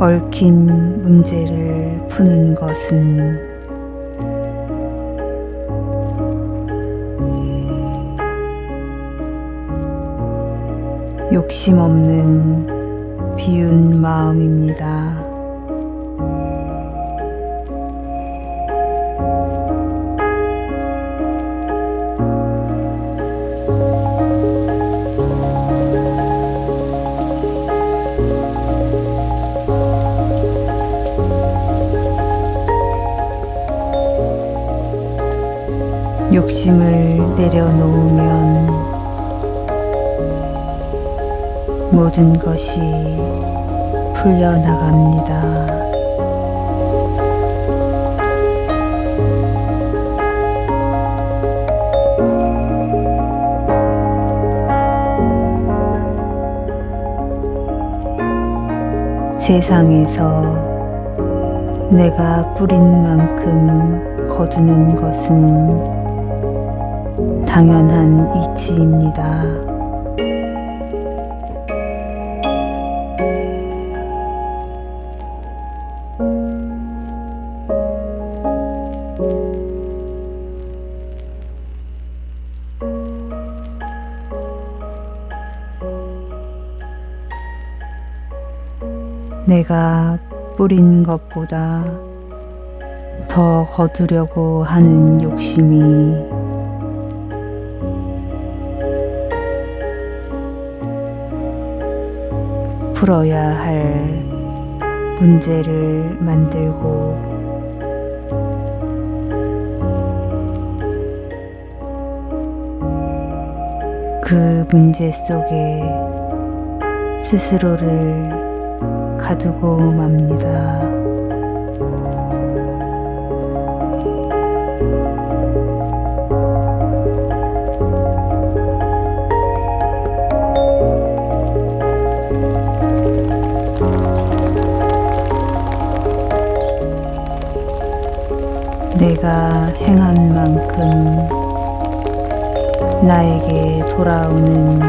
얽힌 문제를 푸는 것은 욕심 없는 비운 마음입니다. 욕심을 내려놓으면 모든 것이 풀려나갑니다. 세상에서 내가 뿌린 만큼 거두는 것은 당연한 이치입니다. 내가 뿌린 것보다 더 거두려고 하는 욕심이 풀어야 할 문제를 만들고 그 문제 속에 스스로를 가두고 맙니다. 내가 행한 만큼 나에게 돌아오는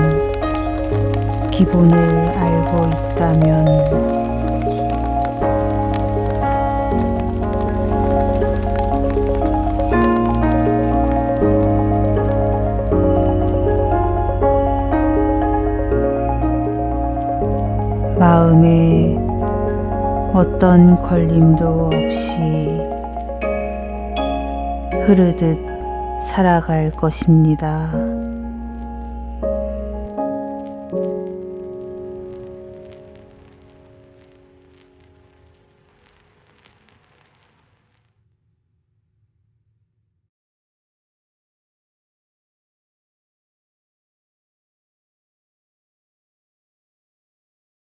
기본을 알고 있다면 마음에 어떤 걸림도 없이 흐르듯 살아갈 것입니다.